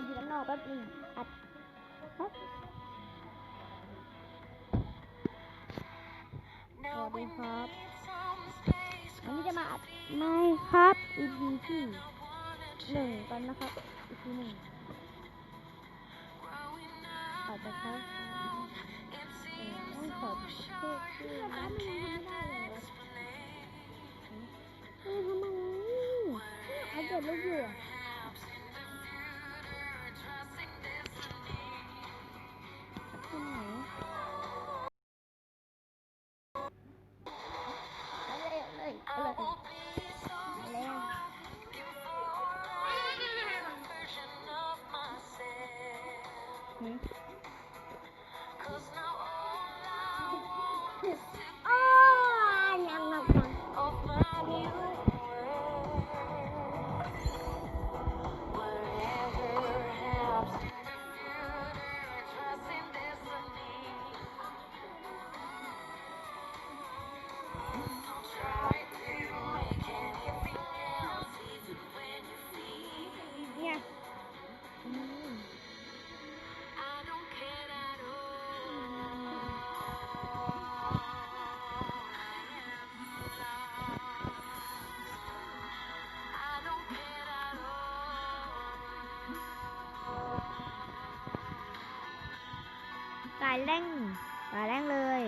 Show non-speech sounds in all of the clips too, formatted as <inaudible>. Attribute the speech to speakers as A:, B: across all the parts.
A: ำทีด้านนอกแป๊บนึงอัดแป๊บสวัสดีครับวันนี้จะมาอัดไม่ครับ EP ที่หนึ่งกันนะครับ EP หนึ่งอาจจะครับต้องขอโทษที่ร้านมันยังทำไม่ได้เลยเฮ้ยทำไมเอาเก็บลูกอยู่ practice. <laughs> แร่งกายแร่งเลย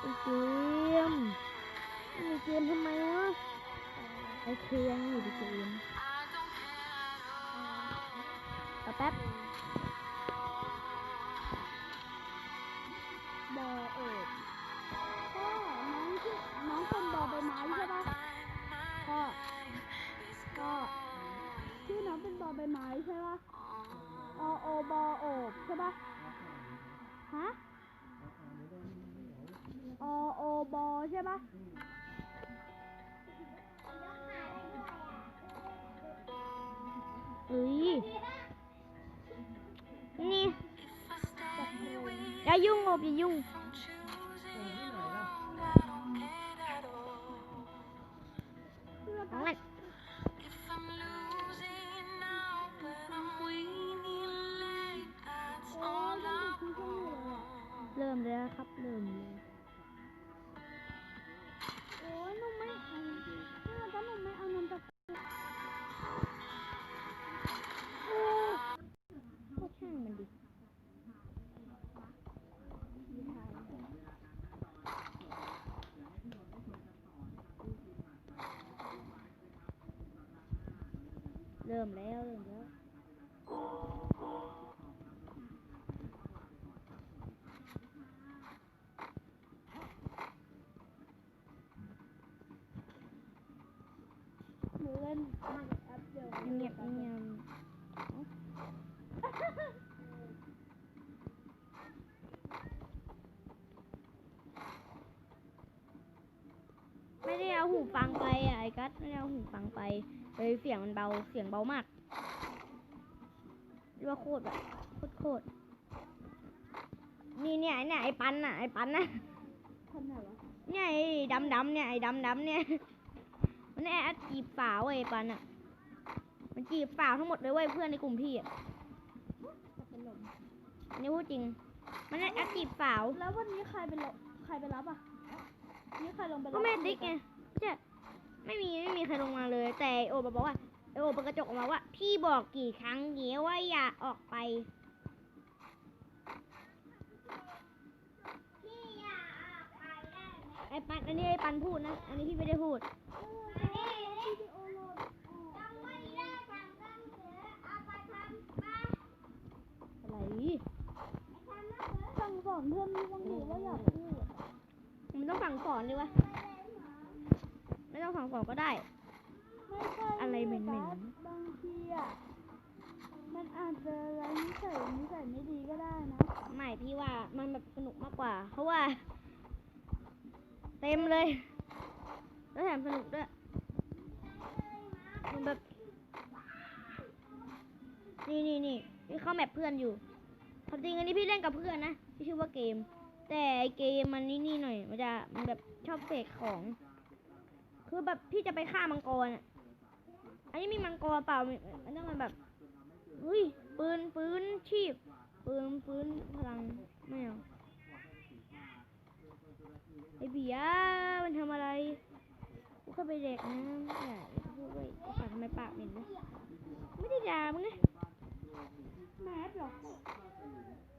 A: ไอเกมไอเกมทำไมวะไอเคยังอยู่ในเกมเอาแป๊บ
B: บอเอกพ่อน้องชื่น้องเป็นบอใบไม้ใช่ปะพ่อพ่อชื่อน้องเป็นบอใบไม้ใช่ปะ อโอบอโอบใช่ปะฮะอโอบอใช่ปะ
A: เอ้ยนี่อย่ายุ่งอบอย่ายุ่งเอางั้น
B: เริ่
A: ม
B: แล้วเริ่
A: มแล้ว
B: หนูเล่นมันแอปเดียว
A: เงียบเงียบไม่ได้เอาหูฟังไปอะไอ้กัสไม่ได้เอาหูฟังไป เลยเสียงมันเบาเสียงเบามากเรียกว่าโคตรแบบโคตรโคตรนี่เนี่ยไอ้เนี่ยไอ้ปันน่ะไอ้ปันน่ะ
B: ทำไหนวะ
A: เนี่ยไอ้ดำดำๆเนี่ยไอ้ดำดำๆเนี่ยมันแอบจีบสาวเว้ยไอ้ปันอะมันจีบสาวทั้งหมดเลยเว้ยเพื่อนในกลุ่มพี่อะ
B: จะเป็นลม
A: อันนี่พูดจริง มันแอบจีบสาว
B: แล้ววันนี้ใครไปรับใครไปรับอะนี่ใครลงไปรับ
A: ก็แม่ติ๊กไงจะ ไม่มีไม่มีใครลงมาเลย แต่ไอ้โอบอกว่าไอโอเปิดกระจกออกมาว่า พี่บอกกี่ครั้งเดียวว่าอย่าออกไปไอ้ปันอันนี้ไอ้ปันพูดนะ อันนี้พี่ไม่ได้พูดอะไร
B: สั่งสอนเพื่อนนี่บ้างหรือว่าอยากพูด
A: มันต้องสั่งสอนดีวะ ไม่ต้องสั่งสอนก็ได้
B: ไม่ใช่
A: อะไรเหม็นๆ
B: บาสบางทีอะ มันอาจจะอะไรนิสัยนิสัยไม่ดีก็ได้นะ
A: ไม่พี่ว่ามันแบบสนุกมากกว่า เพราะว่า เต็มเลย แล้วแถมสนุกด้วยมันแบบนี่นี่นี่พี่เข้าแมปเพื่อนอยู่ความจริงอันนี้พี่เล่นกับเพื่อนนะที่ชื่อว่าเกม แต่ไอ้เกมมันนี่นี่หน่อย มันจะมันแบบชอบเสกของ คือแบบพี่จะไปฆ่ามังกรอะ อันนี้มีมังกรเปล่ามันมันต้องมันแบบเฮ้ยปืนปืนชีพปืนปืนพลังไม่เอาไอ้เบียร์มันทำอะไรกูเข้าไปเด็กนะอย่าพูดไว้ไอ้ปากทำไมปากเหม็นนะไม่ได้ด่ามึงไง
B: แมสเหรอ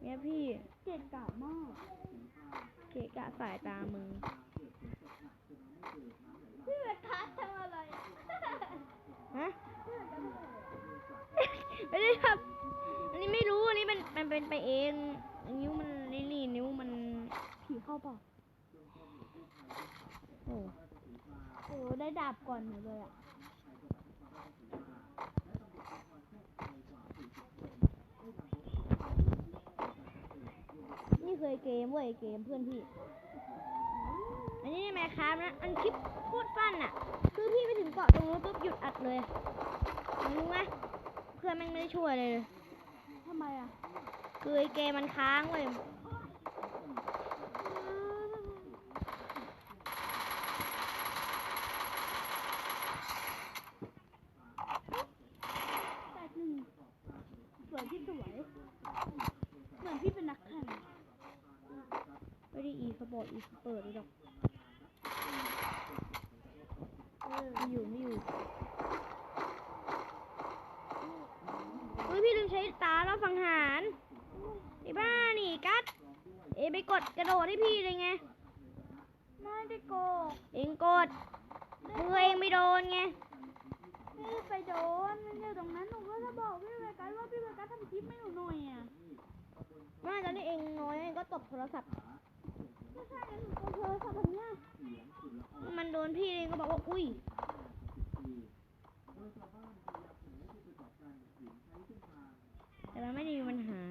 A: เนี่ยพี่
B: เกะกะมาก
A: เกะกะสายตามึง
B: พี่เวกัสทำอะไร
A: ฮะไม่ได้ครับ อันนี้ไม่รู้ อันนี้มันมันเป็นไปเอง นิ้วมันนี่นี่นิ้วมัน
B: ผีเข้าเปล่า
A: โอ้
B: โอ้ได้ดาบก่อนหนูเลยอะ
A: นี่เคยเกมเว้ยเกมเพื่อนพี่ อันนี้ในแมคคามนะ อันคลิปโคตรสั้นอะ เลยรู้ไหมเพื่อนแม่งไม่ได้ช่วยเลยเลย
B: ทำไมอะ
A: คือไอเกมมันค้างเว้ย
B: แปดหนึ่งสวยพี่สวยเหมือนพี่เป็นนักแข่ง
A: ไม่ได้อีสปอร์ตอีสเปิดเลยหรอก
B: เออ
A: ไม่อยู่ไม่อยู่เฮ้ยพี่ลืม ใช้ตาแล้วสังหารไอ้บ้านี่กัด เอยไปกดกระโดดให้พี่เลยไง
B: ไม่ได้โกง
A: เองกดมือเองไม่โดนไง
B: พี่ไปโดนมันอยู่ตรงนั้นหนูก็จะบอกพี่เวกัสว่าพี่เวกัสทำคลิปไม่หนูหน่อยอะ
A: ไม่ตอนนี้เองน้อยเองก็ตบโทรศัพท์
B: ไม่ใช่งั้นหนูโกงโทรศัพท์แบบเนี้ย
A: มันโดนพี่เองก็บอกว่าอุ้ย แต่มันไม่ได้มีปัญหา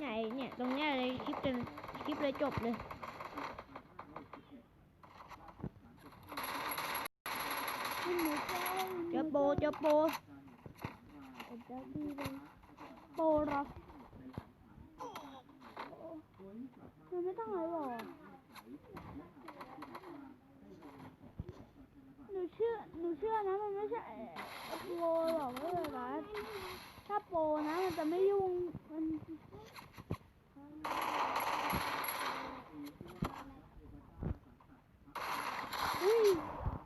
A: ไอ้เนี่ย ตรงเนี้ยเลยคลิปจนคลิปเลยจบเลย
B: จ้ง
A: เจอโปเจอโปร
B: เจาดีเลยโปรเหรอมันไม่ต้องอะไรหรอกหนู เชื่อหนูเชื่อนะมันไม่ใช่โปรหรอกเลยนะถ้าโปรนะมันจะไม่ยุ่งมัน อุ้ย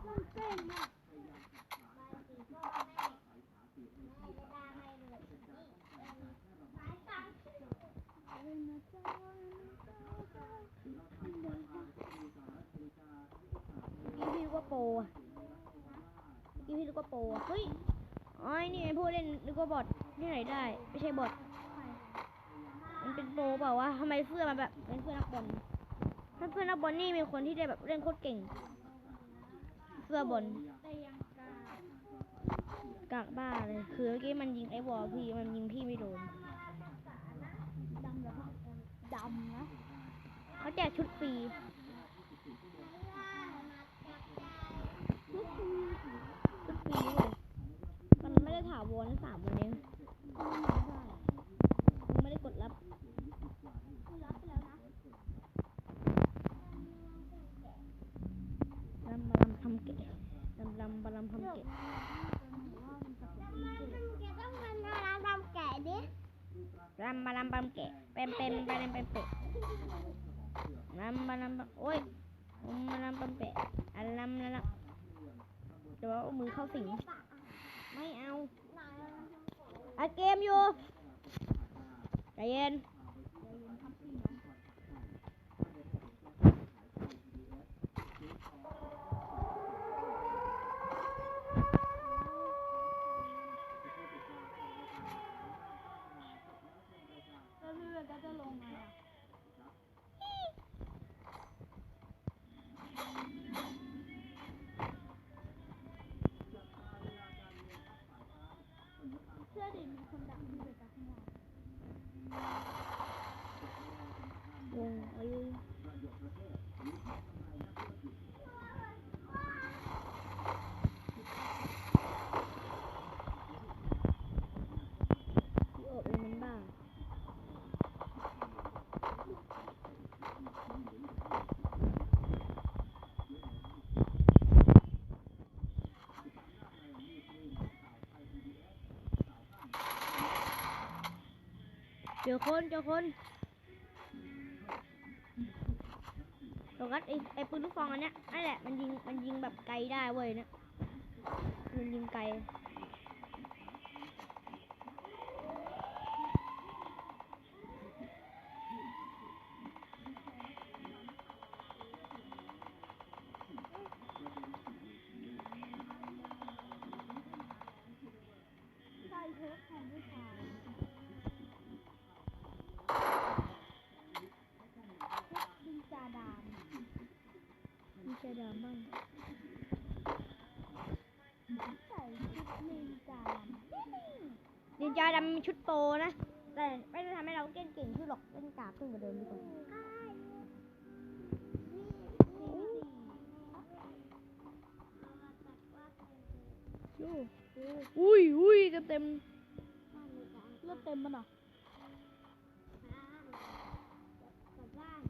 B: มันเก่งอะ
A: อีพี่นึกว่าโปรอะอีพี่นึกว่า โปรอะเฮ้ยอ๋อไอ้นี่ไอ้ผู้เล่นนึกว่าบอทที่ไหนได้ ไม่ใช่บอทมันเป็นโปรเปล่าวะทำไมเสื้อมันแบบเป็นเสื้อนักบอลถ้าเสื้อนักบอลนี่มีคนที่ได้แบบเล่นโคตรเก่ง เสื้อบอล
B: แต่ยังกากา
A: กบ้าเลยคือเมื่อกี้มันยิงไอ้วอลพี่มันยิงพี่ไม่โดน
B: ดำแล้วดำนะ
A: เขาแจกชุดฟรี
B: ทุกที
A: ชุดฟรีเลย มัน ไม่ได้ถาวรสามวันเอง
B: ไม่ได้
A: มึงไม่ได้กดรับ
B: รับไปแล้วนะ
A: ลำบาลำทำเกะลำลำบาลำทำเกะลำบาลำบำเกะเป็นเป็นไปเป็นเป็นเป็ดลำบาลำบำโอ้ยลำบาลำบำเปะอันลำนั่นละเดี๋ยวเอามือเข้าสิงไม่เอา อาเกมอยู่ใจเย็น
B: แล้วพี่เวก็จะลงไงอะ เชื่อดิมีคนดักพี่เวกัสข้างหลัง
A: วงอายุพี่โอบเป็นมันบ้า อคนเจอคนโฟกัสไอไอปืนลูกฟองอันเนี้ยนั่นแหละมันยิงมันยิงแบบไกลได้เว้ยเนี่ยมันยิงไกล
B: มี
A: ชายดำบ้าง
B: ใส่ชุดนินจาดำ
A: นินจาดำชุดโปนะ แต่ไม่ได้ทำให้เราเก่งเก่งขึ้นหรอกเล่นกากขึ้นกว่าเดิมดีกว่าอุ้ยอุ้ยเต็มเต็ม
B: เลือดเต็มมันเหรอ
A: อุ้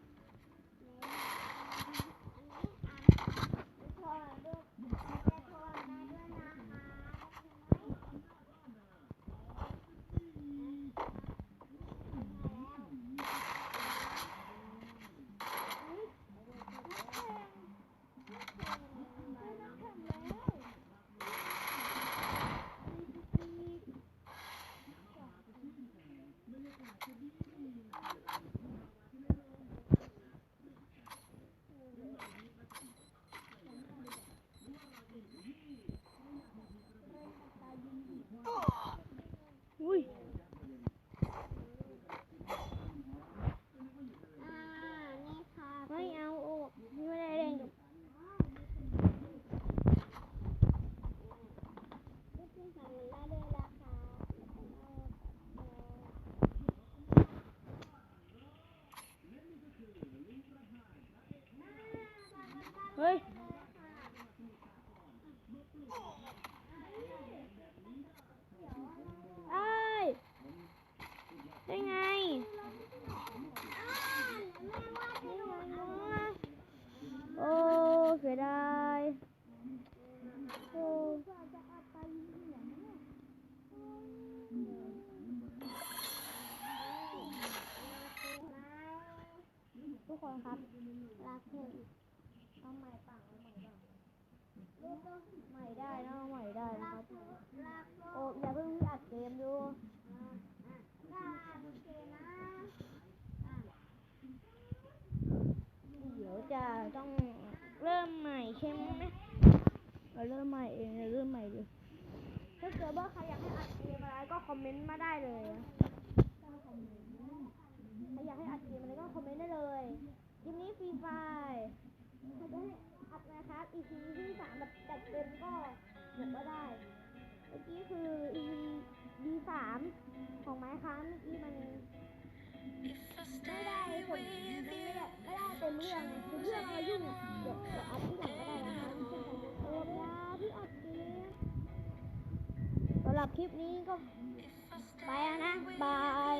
B: ริ่มใหม่
A: ใช่ไหมเราเริ่มใหม่เองเราเริ่มใหม่ดิถ้าเกิดว่าใครอยากให้อัดเกมอะไรก็คอมเมนต์มาได้เลยใครอยากให้อัดเกมอะไรก็คอมเมนต์ได้เลยคลิปนี้ฟรีไฟล์ถ้าจะให้อัดนะครับ EP ที่สามแบบจัดเต็มก็เดี๋ยวก็ได้เมื่อกี้คือ EP สามของไม้ค้าเมื่อกี้มัน ไม่ได้คนไม่ได้ไม่ได้เป็นเรื่องคือเรื่องอะไรยุ่งเดี๋ยวเดี๋ยวอัพที่หลังก็ได้นะคะไม่ใช่ของโอ้ยาพี่อัดเกมสำหรับคลิปนี้ก็ไปแล้วนะบาย